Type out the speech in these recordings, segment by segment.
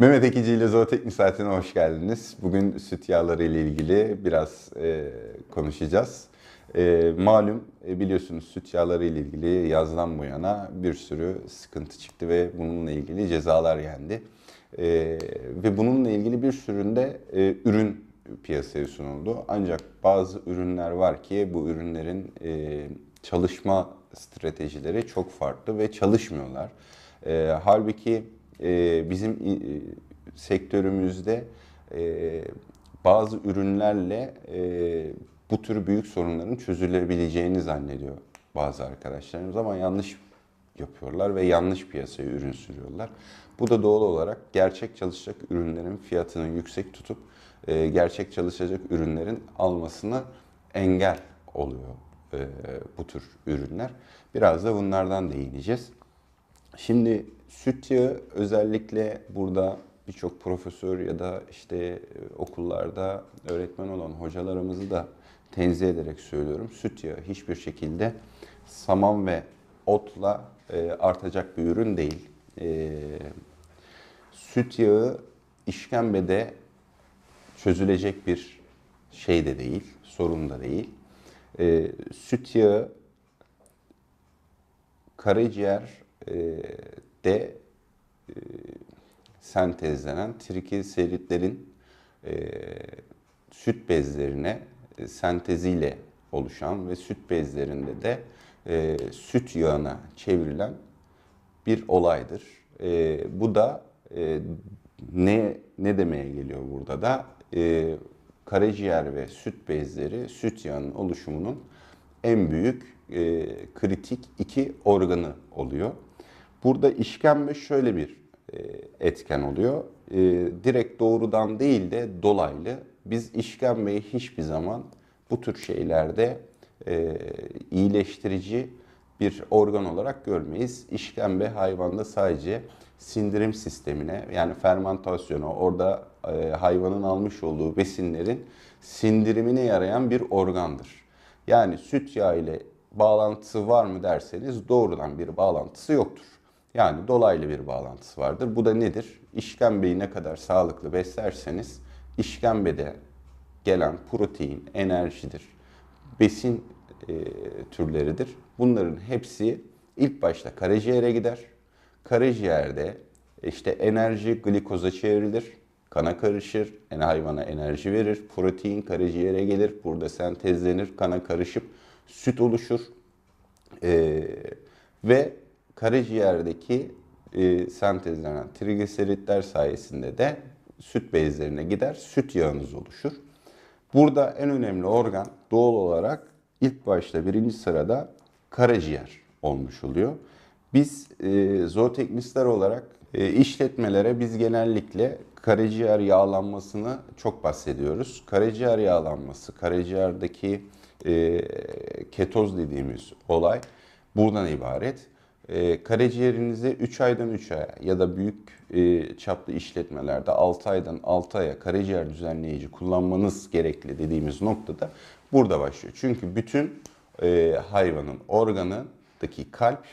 Mehmet Ekici ile Zooteknik Saati'ne hoş geldiniz. Bugün süt yağları ile ilgili biraz e, konuşacağız. E, malum e, biliyorsunuz süt yağları ile ilgili yazdan bu yana bir sürü sıkıntı çıktı ve bununla ilgili cezalar yendi. E, ve bununla ilgili bir süründe e, ürün piyasaya sunuldu. Ancak bazı ürünler var ki bu ürünlerin e, çalışma stratejileri çok farklı ve çalışmıyorlar. E, halbuki e, bizim e, sektörümüzde e, bazı ürünlerle e, bu tür büyük sorunların çözülebileceğini zannediyor bazı arkadaşlarımız ama yanlış yapıyorlar ve yanlış piyasaya ürün sürüyorlar. Bu da doğal olarak gerçek çalışacak ürünlerin fiyatını yüksek tutup e, gerçek çalışacak ürünlerin almasını engel oluyor e, bu tür ürünler. Biraz da bunlardan değineceğiz. Şimdi süt yağı özellikle burada birçok profesör ya da işte e, okullarda öğretmen olan hocalarımızı da tenzih ederek söylüyorum. Süt yağı hiçbir şekilde saman ve otla e, artacak bir ürün değil. E, süt yağı işkembede çözülecek bir şey de değil, sorun da değil. süt yağı karaciğer de e, sentezlenen trigliseritlerin e, süt bezlerine e, senteziyle oluşan ve süt bezlerinde de e, süt yağına çevrilen bir olaydır. E, bu da e, ne ne demeye geliyor burada da e, karaciğer ve süt bezleri süt yağının oluşumunun en büyük e, kritik iki organı oluyor. Burada işkembe şöyle bir e, etken oluyor. E, direkt doğrudan değil de dolaylı. Biz işkembeyi hiçbir zaman bu tür şeylerde e, iyileştirici bir organ olarak görmeyiz. İşkembe hayvanda sadece sindirim sistemine yani fermentasyona orada hayvanın almış olduğu besinlerin sindirimine yarayan bir organdır. Yani süt yağı ile bağlantısı var mı derseniz doğrudan bir bağlantısı yoktur. Yani dolaylı bir bağlantısı vardır. Bu da nedir? İşkembeyi ne kadar sağlıklı beslerseniz işkembede gelen protein, enerjidir, besin e, türleridir. Bunların hepsi ilk başta karaciğere gider. Karaciğerde işte enerji glikoza çevrilir, kana karışır, yani hayvana enerji verir, protein karaciğere gelir, burada sentezlenir, kana karışıp süt oluşur. Ee, ve karaciğerdeki e, sentezlenen trigliseritler sayesinde de süt bezlerine gider, süt yağınız oluşur. Burada en önemli organ doğal olarak ilk başta birinci sırada karaciğer olmuş oluyor. Biz e, zooteknistler olarak e, işletmelere biz genellikle karaciğer yağlanmasını çok bahsediyoruz. Karaciğer yağlanması, karaciğerdeki e, ketoz dediğimiz olay buradan ibaret e, karaciğerinizi 3 aydan 3 aya ya da büyük e, çaplı işletmelerde 6 aydan 6 aya karaciğer düzenleyici kullanmanız gerekli dediğimiz noktada burada başlıyor. Çünkü bütün e, hayvanın organındaki kalp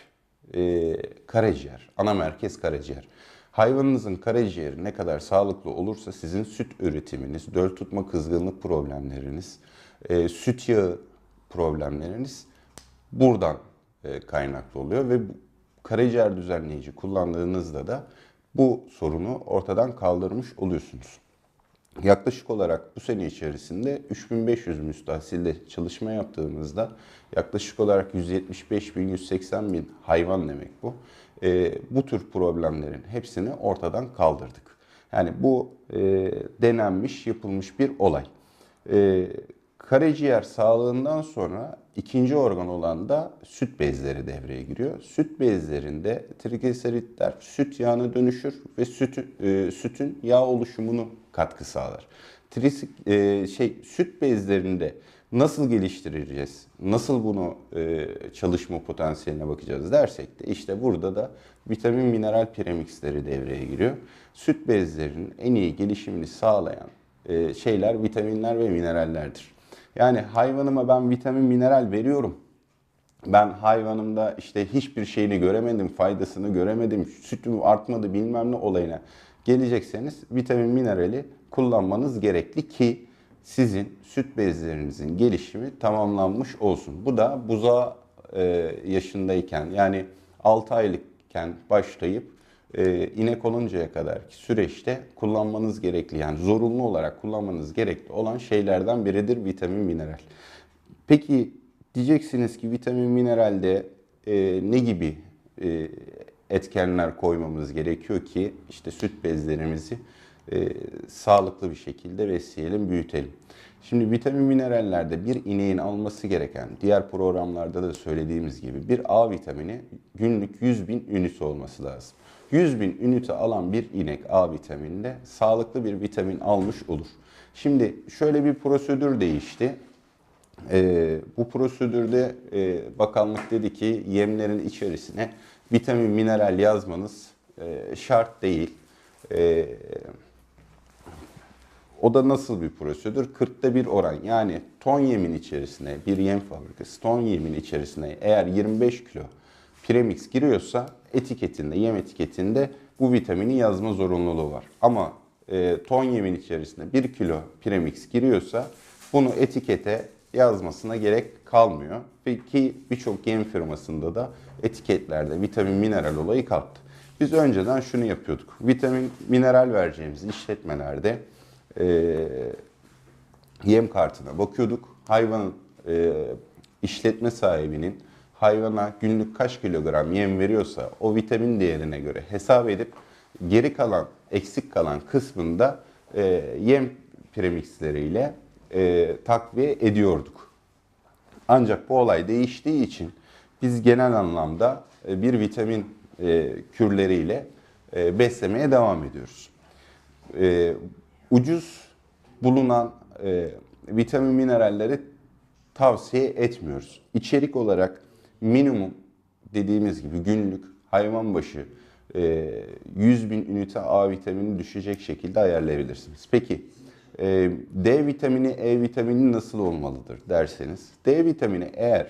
e, karaciğer, ana merkez karaciğer. Hayvanınızın karaciğeri ne kadar sağlıklı olursa sizin süt üretiminiz, döl tutma kızgınlık problemleriniz, süt yağı problemleriniz buradan kaynaklı oluyor ve karaciğer düzenleyici kullandığınızda da bu sorunu ortadan kaldırmış oluyorsunuz. Yaklaşık olarak bu sene içerisinde 3500 müstahsilde çalışma yaptığımızda yaklaşık olarak 175 bin, 180 bin hayvan demek bu. E, bu tür problemlerin hepsini ortadan kaldırdık. Yani bu e, denenmiş, yapılmış bir olay. E, Karaciğer sağlığından sonra ikinci organ olan da süt bezleri devreye giriyor. Süt bezlerinde trigliseritler süt yağına dönüşür ve süt, e, sütün yağ oluşumunu katkı sağlar. Trisik, e, şey süt bezlerinde nasıl geliştireceğiz? Nasıl bunu e, çalışma potansiyeline bakacağız dersek de işte burada da vitamin mineral premixleri devreye giriyor. Süt bezlerinin en iyi gelişimini sağlayan e, şeyler vitaminler ve minerallerdir. Yani hayvanıma ben vitamin, mineral veriyorum. ben hayvanımda işte hiçbir şeyini göremedim, faydasını göremedim, sütüm artmadı bilmem ne olayına gelecekseniz vitamin minerali kullanmanız gerekli ki sizin süt bezlerinizin gelişimi tamamlanmış olsun. Bu da buza e, yaşındayken yani 6 aylıkken başlayıp e, inek oluncaya kadar süreçte kullanmanız gerekli yani zorunlu olarak kullanmanız gerekli olan şeylerden biridir vitamin mineral. Peki diyeceksiniz ki vitamin mineralde e, ne gibi e, etkenler koymamız gerekiyor ki işte süt bezlerimizi e, sağlıklı bir şekilde besleyelim, büyütelim. Şimdi vitamin minerallerde bir ineğin alması gereken, diğer programlarda da söylediğimiz gibi bir A vitamini günlük 100 bin ünite olması lazım. 100 bin ünite alan bir inek A vitamininde sağlıklı bir vitamin almış olur. Şimdi şöyle bir prosedür değişti. Ee, bu prosedürde e, bakanlık dedi ki yemlerin içerisine vitamin, mineral yazmanız e, şart değil. E, o da nasıl bir prosedür? 40'ta bir oran yani ton yemin içerisine bir yem fabrikası ton yemin içerisine eğer 25 kilo premix giriyorsa etiketinde, yem etiketinde bu vitamini yazma zorunluluğu var. Ama e, ton yemin içerisinde 1 kilo premix giriyorsa bunu etikete yazmasına gerek kalmıyor. Peki birçok yem firmasında da etiketlerde vitamin mineral olayı kalktı. Biz önceden şunu yapıyorduk. Vitamin mineral vereceğimiz işletmelerde e, yem kartına bakıyorduk. Hayvanın e, işletme sahibinin hayvana günlük kaç kilogram yem veriyorsa o vitamin değerine göre hesap edip geri kalan, eksik kalan kısmında e, yem premixleriyle e, takviye ediyorduk. Ancak bu olay değiştiği için biz genel anlamda e, bir vitamin e, kürleriyle e, beslemeye devam ediyoruz. E, ucuz bulunan e, vitamin mineralleri tavsiye etmiyoruz. İçerik olarak minimum dediğimiz gibi günlük hayvan başı e, 100 bin ünite A vitamini düşecek şekilde ayarlayabilirsiniz. Peki e, D vitamini, E vitamini nasıl olmalıdır derseniz D vitamini eğer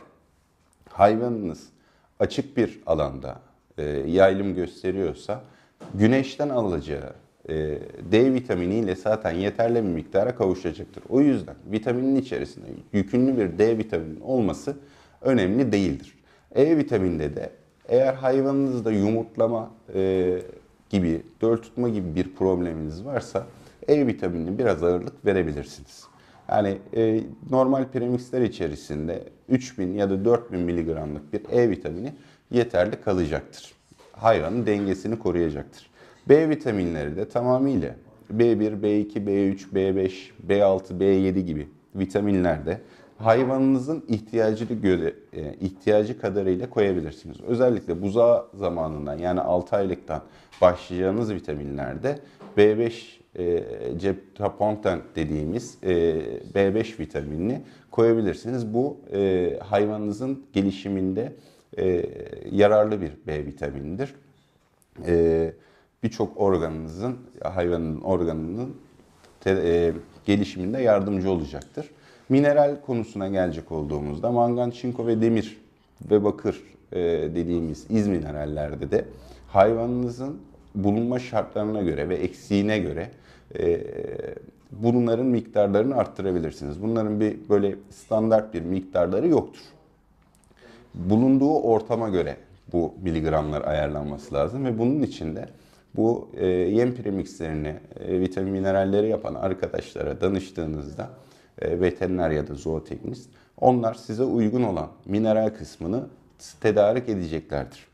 hayvanınız açık bir alanda e, yaylım gösteriyorsa güneşten alacağı e, D vitaminiyle zaten yeterli bir miktara kavuşacaktır. O yüzden vitaminin içerisinde yükünlü bir D vitamini olması önemli değildir. E vitaminde de eğer hayvanınızda yumurtlama e, gibi, döl tutma gibi bir probleminiz varsa E vitaminine biraz ağırlık verebilirsiniz. Yani e, normal premixler içerisinde 3000 ya da 4000 miligramlık bir E vitamini yeterli kalacaktır. Hayvanın dengesini koruyacaktır. B vitaminleri de tamamıyla B1, B2, B3, B5, B6, B7 gibi vitaminlerde hayvanınızın ihtiyacını göre e, ihtiyacı kadarıyla koyabilirsiniz. Özellikle buza zamanından yani 6 aylıktan başlayacağınız vitaminlerde B5 e, cepraponten dediğimiz e, B5 vitaminini koyabilirsiniz. Bu e, hayvanınızın gelişiminde yararlı bir B vitaminidir. E, Birçok organınızın, hayvanın organının gelişiminde yardımcı olacaktır. Mineral konusuna gelecek olduğumuzda mangan, çinko ve demir ve bakır e, dediğimiz iz minerallerde de hayvanınızın bulunma şartlarına göre ve eksiğine göre e, bunların miktarlarını arttırabilirsiniz. Bunların bir böyle standart bir miktarları yoktur. Bulunduğu ortama göre bu miligramlar ayarlanması lazım ve bunun için de bu e, yem premixlerini, e, vitamin mineralleri yapan arkadaşlara danıştığınızda veteriner ya da zooteknist onlar size uygun olan mineral kısmını tedarik edeceklerdir.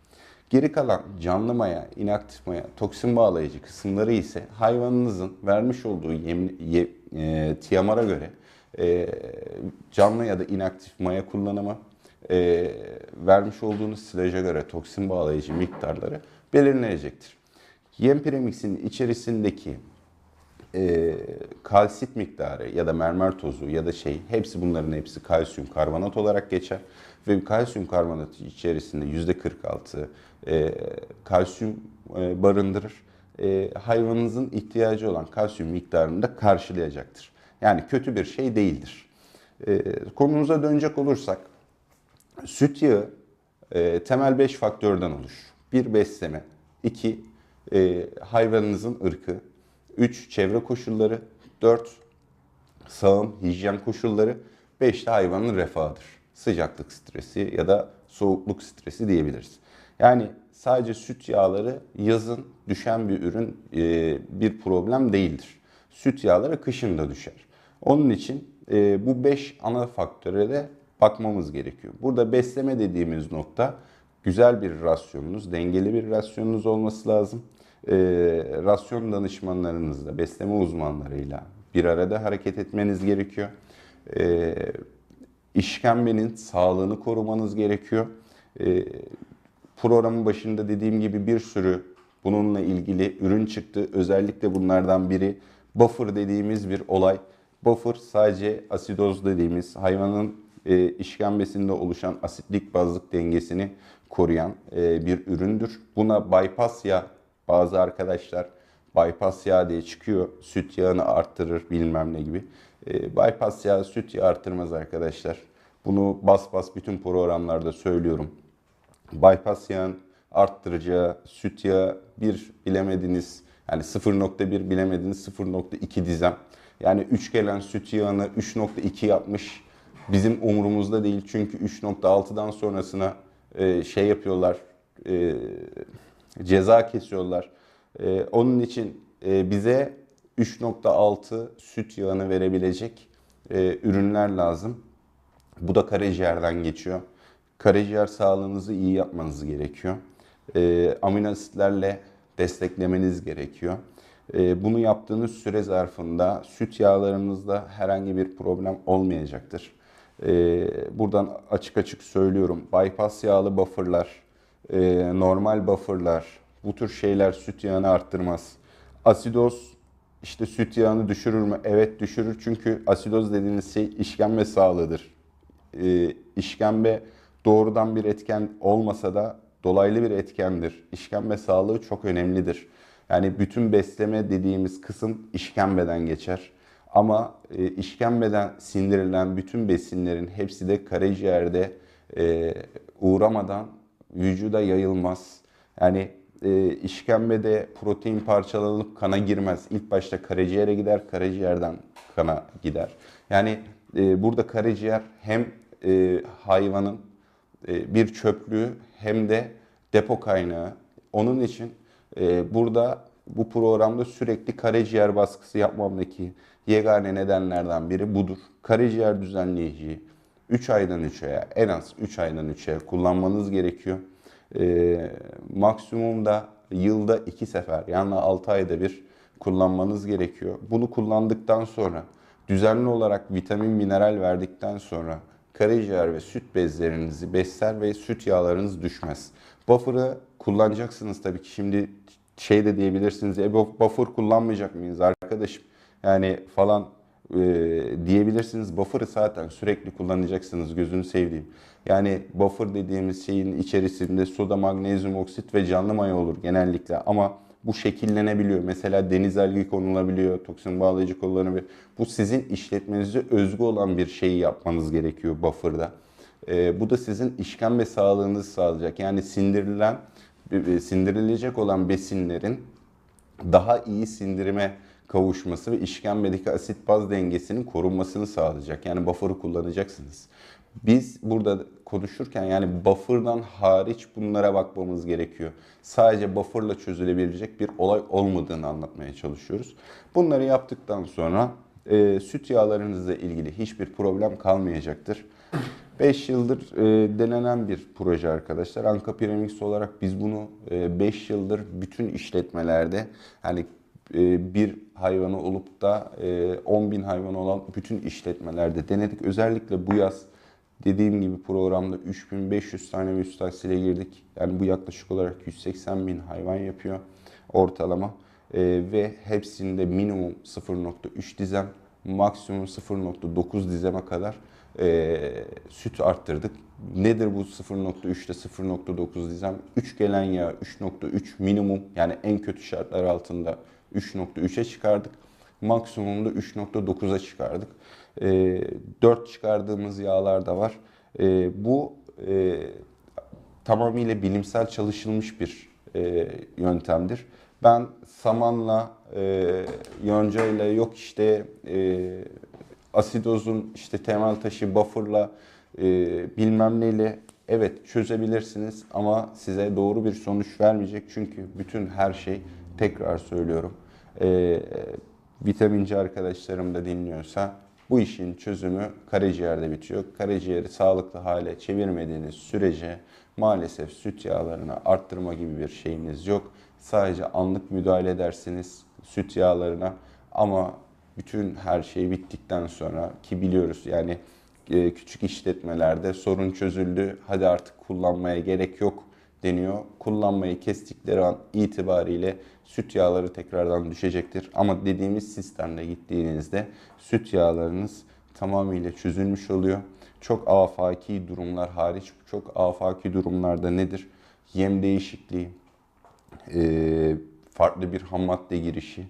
Geri kalan canlı maya, inaktif maya, toksin bağlayıcı kısımları ise hayvanınızın vermiş olduğu yem, ye, e, tiyamara göre e, canlı ya da inaktif maya kullanımı, e, vermiş olduğunuz silaja göre toksin bağlayıcı miktarları belirlenecektir. Yem premixin içerisindeki e, kalsit miktarı ya da mermer tozu ya da şey hepsi bunların hepsi kalsiyum karbonat olarak geçer. Ve kalsiyum karbonatı içerisinde yüzde 46 e, kalsiyum e, barındırır. E, hayvanınızın ihtiyacı olan kalsiyum miktarını da karşılayacaktır. Yani kötü bir şey değildir. E, konumuza dönecek olursak Süt yağı e, temel 5 faktörden oluşur. 1. Besleme. 2. E, hayvanınızın ırkı. 3. Çevre koşulları. 4. Sağım, hijyen koşulları. 5 de hayvanın refahıdır. Sıcaklık stresi ya da soğukluk stresi diyebiliriz. Yani sadece süt yağları yazın düşen bir ürün e, bir problem değildir. Süt yağları kışın da düşer. Onun için e, bu 5 ana faktöre de bakmamız gerekiyor. Burada besleme dediğimiz nokta güzel bir rasyonunuz, dengeli bir rasyonunuz olması lazım. E, rasyon danışmanlarınızla, besleme uzmanlarıyla bir arada hareket etmeniz gerekiyor. E, işkembenin sağlığını korumanız gerekiyor. E, programın başında dediğim gibi bir sürü bununla ilgili ürün çıktı. Özellikle bunlardan biri buffer dediğimiz bir olay. Buffer sadece asidoz dediğimiz hayvanın e, işkembesinde oluşan asitlik bazlık dengesini koruyan e, bir üründür. Buna bypass yağ bazı arkadaşlar bypass yağ diye çıkıyor. Süt yağını arttırır bilmem ne gibi. E, bypass yağ süt yağı arttırmaz arkadaşlar. Bunu bas bas bütün programlarda söylüyorum. Bypass yağın arttıracağı süt yağı bir bilemediniz yani 0.1 bilemediniz 0.2 dizem. Yani 3 gelen süt yağını 3.2 yapmış bizim umurumuzda değil. Çünkü 3.6'dan sonrasına e, şey yapıyorlar e, ceza kesiyorlar. E, onun için e, bize 3.6 süt yağını verebilecek e, ürünler lazım. Bu da karaciğerden geçiyor. Karaciğer sağlığınızı iyi yapmanız gerekiyor. E, amino asitlerle desteklemeniz gerekiyor. E, bunu yaptığınız süre zarfında süt yağlarınızda herhangi bir problem olmayacaktır. E, buradan açık açık söylüyorum. Bypass yağlı bufferlar, e, normal bufferlar, bu tür şeyler süt yağını arttırmaz. Asidoz işte süt yağını düşürür mü? Evet düşürür çünkü asidoz dediğiniz şey işkembe sağlığıdır. E, işkembe doğrudan bir etken olmasa da dolaylı bir etkendir. İşkembe sağlığı çok önemlidir. Yani bütün besleme dediğimiz kısım işkembeden geçer. Ama e, işkembeden sindirilen bütün besinlerin hepsi de karaciğerde e, uğramadan vücuda yayılmaz. Yani e, işkembede protein parçalanıp kana girmez. İlk başta karaciğere gider, karaciğerden kana gider. Yani e, burada karaciğer hem e, hayvanın e, bir çöplüğü hem de depo kaynağı. Onun için e, burada bu programda sürekli karaciğer baskısı yapmamdaki yegane nedenlerden biri budur. Karaciğer düzenleyiciyi 3 aydan 3'e en az 3 aydan 3'e kullanmanız gerekiyor. E, maksimumda yılda 2 sefer yani 6 ayda bir kullanmanız gerekiyor. Bunu kullandıktan sonra düzenli olarak vitamin mineral verdikten sonra karaciğer ve süt bezlerinizi besler ve süt yağlarınız düşmez. Buffer'ı kullanacaksınız tabii ki. Şimdi şey de diyebilirsiniz. E buffer kullanmayacak mıyız arkadaşım? Yani falan e, diyebilirsiniz. Buffer'ı zaten sürekli kullanacaksınız gözünü sevdiğim. Yani buffer dediğimiz şeyin içerisinde soda, magnezyum oksit ve canlı maya olur genellikle ama bu şekillenebiliyor. Mesela deniz algi konulabiliyor, toksin bağlayıcı kullanılabiliyor. Bu sizin işletmenize özgü olan bir şeyi yapmanız gerekiyor buffer'da. E, bu da sizin işkembe sağlığınızı sağlayacak. Yani sindirilen, e, sindirilecek olan besinlerin daha iyi sindirime kavuşması ve işkembedeki asit baz dengesinin korunmasını sağlayacak. Yani buffer'ı kullanacaksınız. Biz burada konuşurken yani buffer'dan hariç bunlara bakmamız gerekiyor. Sadece buffer'la çözülebilecek bir olay olmadığını anlatmaya çalışıyoruz. Bunları yaptıktan sonra e, süt yağlarınızla ilgili hiçbir problem kalmayacaktır. 5 yıldır e, denenen bir proje arkadaşlar. Anka Premix olarak biz bunu 5 e, yıldır bütün işletmelerde e, bir hayvanı olup da e, 10 bin hayvanı olan bütün işletmelerde denedik. Özellikle bu yaz dediğim gibi programda 3500 tane müstahsile girdik. Yani bu yaklaşık olarak 180 bin hayvan yapıyor ortalama. E, ve hepsinde minimum 0.3 dizem, maksimum 0.9 dizeme kadar e, süt arttırdık. Nedir bu 0.3 ile 0.9 dizem? 3 gelen yağ 3.3 minimum yani en kötü şartlar altında 3.3'e çıkardık. Maksimumda 3.9'a çıkardık. E, 4 çıkardığımız yağlar da var. E, bu e, tamamıyla bilimsel çalışılmış bir e, yöntemdir. Ben samanla, e, yoncayla yok işte e, asidozun işte temel taşı bufferla e, bilmem neyle evet çözebilirsiniz ama size doğru bir sonuç vermeyecek. Çünkü bütün her şey tekrar söylüyorum. E, vitaminci arkadaşlarım da dinliyorsa bu işin çözümü karaciğerde bitiyor. Karaciğeri sağlıklı hale çevirmediğiniz sürece maalesef süt yağlarını arttırma gibi bir şeyiniz yok. Sadece anlık müdahale edersiniz süt yağlarına ama bütün her şey bittikten sonra ki biliyoruz yani e, küçük işletmelerde sorun çözüldü hadi artık kullanmaya gerek yok deniyor. Kullanmayı kestikleri an itibariyle süt yağları tekrardan düşecektir. Ama dediğimiz sistemde gittiğinizde süt yağlarınız tamamıyla çözülmüş oluyor. Çok afaki durumlar hariç çok afaki durumlarda nedir? Yem değişikliği, e, farklı bir ham madde girişi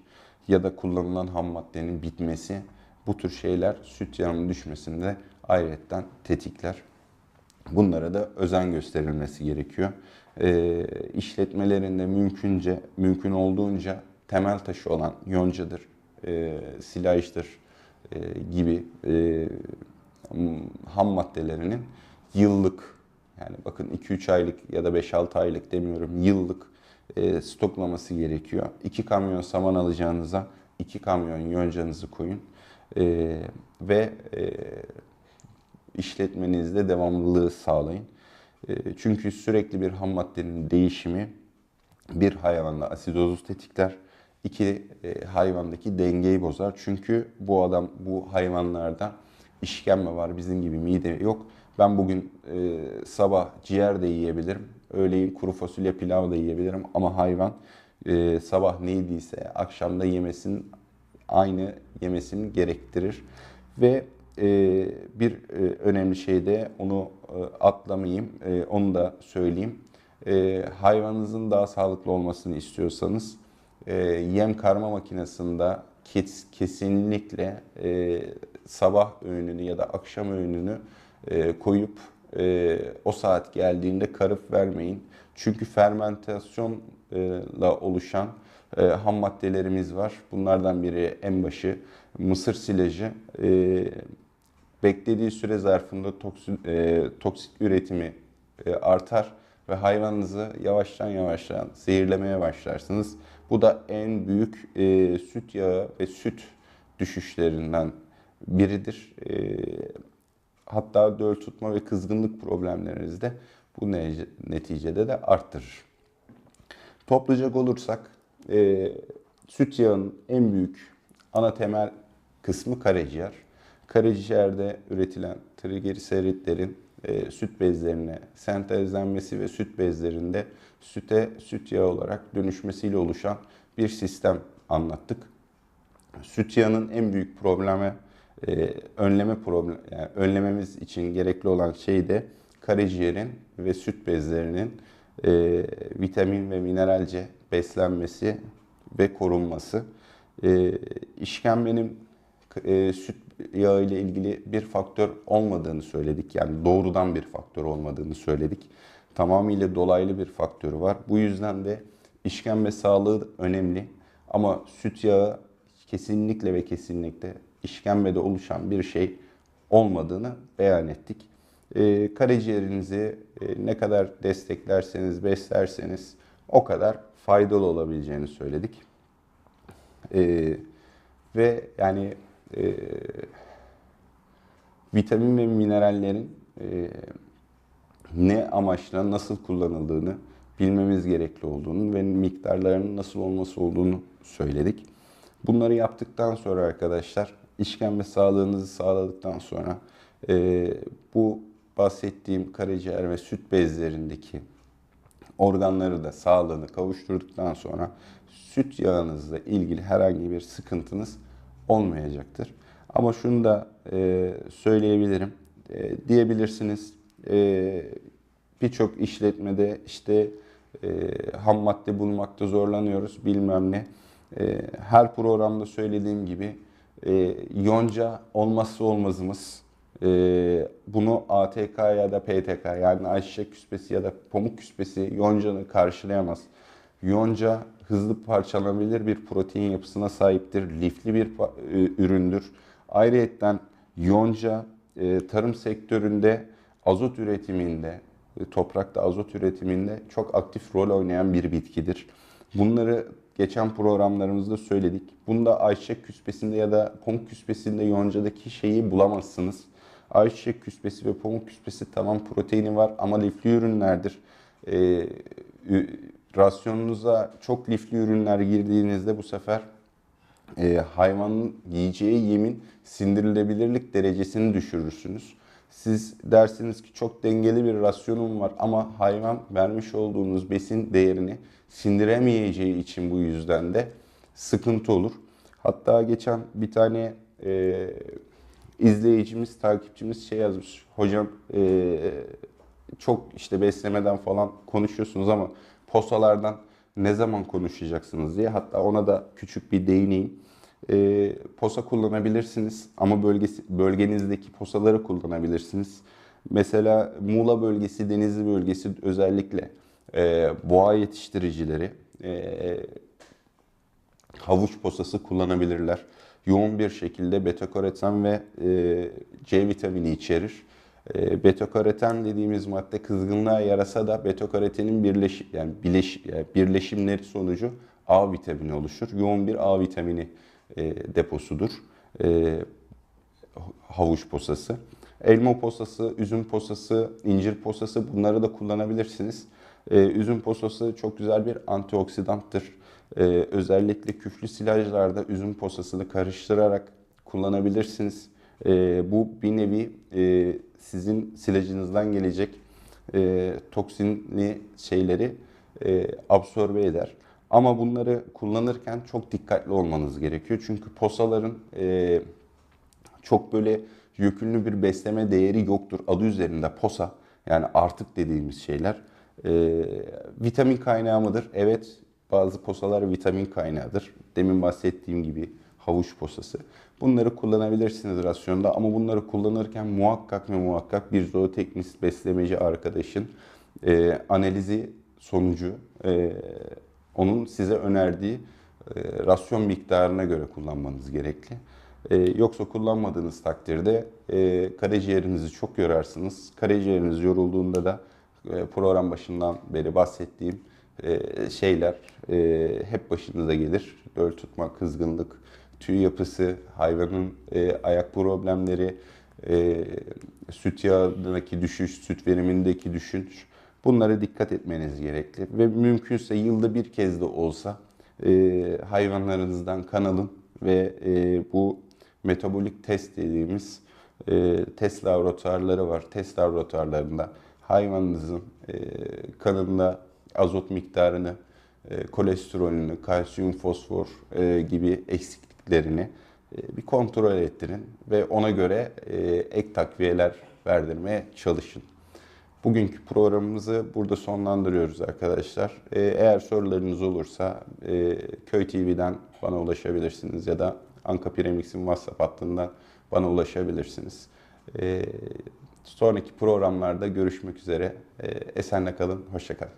ya da kullanılan ham maddenin bitmesi bu tür şeyler süt yağının düşmesinde ayrıca tetikler. Bunlara da özen gösterilmesi gerekiyor. E, işletmelerinde mümkünce, mümkün olduğunca temel taşı olan yoncadır, e, silajdır e, gibi e, ham maddelerinin yıllık yani bakın 2-3 aylık ya da 5-6 aylık demiyorum yıllık e, stoklaması gerekiyor. 2 kamyon saman alacağınıza 2 kamyon yoncanızı koyun e, ve e, işletmenizde devamlılığı sağlayın. E, çünkü sürekli bir ham maddenin değişimi bir hayvanda asidozu tetikler, iki e, hayvandaki dengeyi bozar. Çünkü bu adam bu hayvanlarda işkembe var bizim gibi mide yok. Ben bugün e, sabah ciğer de yiyebilirim, öğleyin kuru fasulye pilav da yiyebilirim ama hayvan e, sabah ne yediyse akşamda yemesin aynı yemesini gerektirir ve bir e, önemli şey de onu e, atlamayayım, e, onu da söyleyeyim. E, hayvanınızın daha sağlıklı olmasını istiyorsanız e, yem karma makinesinde kes, kesinlikle sabah öğününü ya da akşam öğününü koyup o saat geldiğinde karıp vermeyin. Çünkü fermentasyonla oluşan ham maddelerimiz var. Bunlardan biri en başı mısır silajı. E, beklediği süre zarfında toksin, e, toksit üretimi e, artar ve hayvanınızı yavaştan yavaştan zehirlemeye başlarsınız. Bu da en büyük e, süt yağı ve süt düşüşlerinden biridir. E, hatta döl tutma ve kızgınlık problemlerinizi de bu neticede de arttırır. Toplayacak olursak e, süt yağının en büyük ana temel kısmı karaciğer. Karaciğerde üretilen trigliseritlerin e, süt bezlerine sentezlenmesi ve süt bezlerinde süte süt yağı olarak dönüşmesiyle oluşan bir sistem anlattık. Süt yağının en büyük problemi e, önleme problem yani önlememiz için gerekli olan şey de karaciğerin ve süt bezlerinin e, vitamin ve mineralce beslenmesi ve korunması. E, işkembenin e, süt yağı ile ilgili bir faktör olmadığını söyledik. Yani doğrudan bir faktör olmadığını söyledik. Tamamıyla dolaylı bir faktörü var. Bu yüzden de işkembe sağlığı önemli. Ama süt yağı kesinlikle ve kesinlikle işkembede oluşan bir şey olmadığını beyan ettik. E, karaciğerinizi e, ne kadar desteklerseniz, beslerseniz o kadar faydalı olabileceğini söyledik. E, ve yani e, vitamin ve minerallerin e, ne amaçla nasıl kullanıldığını bilmemiz gerekli olduğunu ve miktarlarının nasıl olması olduğunu söyledik. Bunları yaptıktan sonra arkadaşlar işkembe sağlığınızı sağladıktan sonra e, bu bahsettiğim karaciğer ve süt bezlerindeki organları da sağlığını kavuşturduktan sonra süt yağınızla ilgili herhangi bir sıkıntınız olmayacaktır. Ama şunu da e, söyleyebilirim. E, diyebilirsiniz e, birçok işletmede işte e, ham madde bulmakta zorlanıyoruz bilmem ne. E, her programda söylediğim gibi e, yonca olmazsa olmazımız. Ee, bunu ATK ya da PTK yani ayçiçek küspesi ya da pamuk küspesi yoncanı karşılayamaz. Yonca hızlı parçalanabilir bir protein yapısına sahiptir. Lifli bir e, üründür. Ayrıyeten yonca e, tarım sektöründe azot üretiminde, e, toprakta azot üretiminde çok aktif rol oynayan bir bitkidir. Bunları geçen programlarımızda söyledik. Bunda ayçiçek küspesinde ya da pamuk küspesinde yoncadaki şeyi bulamazsınız. Ayçiçek küspesi ve pamuk küspesi tamam proteini var ama lifli ürünlerdir. Ee, rasyonunuza çok lifli ürünler girdiğinizde bu sefer e, hayvanın yiyeceği yemin sindirilebilirlik derecesini düşürürsünüz. Siz dersiniz ki çok dengeli bir rasyonum var ama hayvan vermiş olduğunuz besin değerini sindiremeyeceği için bu yüzden de sıkıntı olur. Hatta geçen bir tane e, izleyicimiz, takipçimiz şey yazmış. Hocam e, çok işte beslemeden falan konuşuyorsunuz ama posalardan ne zaman konuşacaksınız diye. Hatta ona da küçük bir değineyim. E, posa kullanabilirsiniz ama bölgesi, bölgenizdeki posaları kullanabilirsiniz. Mesela Muğla bölgesi, Denizli bölgesi özellikle e, boğa yetiştiricileri e, havuç posası kullanabilirler. Yoğun bir şekilde beta-karoten ve e, C vitamini içerir. E, beta-karoten dediğimiz madde kızgınlığa yarasa da beta-karotenin birleşim yani bileş, yani birleşimleri sonucu A vitamini oluşur. Yoğun bir A vitamini e, deposudur. E, havuç posası. Elma posası, üzüm posası, incir posası bunları da kullanabilirsiniz. Ee, üzüm posası çok güzel bir antioksidanttır. Ee, özellikle küflü silajlarda üzüm posasını karıştırarak kullanabilirsiniz. Ee, bu bir nevi e, sizin silajınızdan gelecek e, toksinli şeyleri e, absorbe eder. Ama bunları kullanırken çok dikkatli olmanız gerekiyor. Çünkü posaların e, çok böyle yükümlü bir besleme değeri yoktur. Adı üzerinde posa yani artık dediğimiz şeyler. Ee, vitamin kaynağı mıdır? Evet bazı posalar vitamin kaynağıdır. Demin bahsettiğim gibi havuç posası. Bunları kullanabilirsiniz rasyonda ama bunları kullanırken muhakkak ve muhakkak bir zooteknist beslemeci arkadaşın e, analizi sonucu e, onun size önerdiği e, rasyon miktarına göre kullanmanız gerekli. E, yoksa kullanmadığınız takdirde e, karaciğerinizi çok yorarsınız. Karaciğeriniz yorulduğunda da e, program başından beri bahsettiğim e, şeyler e, hep başınıza gelir. Döl tutma, kızgınlık, tüy yapısı, hayvanın e, ayak problemleri, e, süt yağındaki düşüş, süt verimindeki düşüş. Bunlara dikkat etmeniz gerekli. Ve mümkünse yılda bir kez de olsa e, hayvanlarınızdan kan alın ve e, bu metabolik test dediğimiz e, test laboratuvarları var. Test laboratuvarlarında hayvanınızın e, kanında azot miktarını, e, kolesterolünü, kalsiyum, fosfor e, gibi eksikliklerini e, bir kontrol ettirin ve ona göre e, ek takviyeler verdirmeye çalışın. Bugünkü programımızı burada sonlandırıyoruz arkadaşlar. Ee, Eğer sorularınız olursa e, Köy TV'den bana ulaşabilirsiniz ya da Anka Premix'in WhatsApp hattından bana ulaşabilirsiniz. Sonraki programlarda görüşmek üzere. Esenle kalın, hoşça kalın.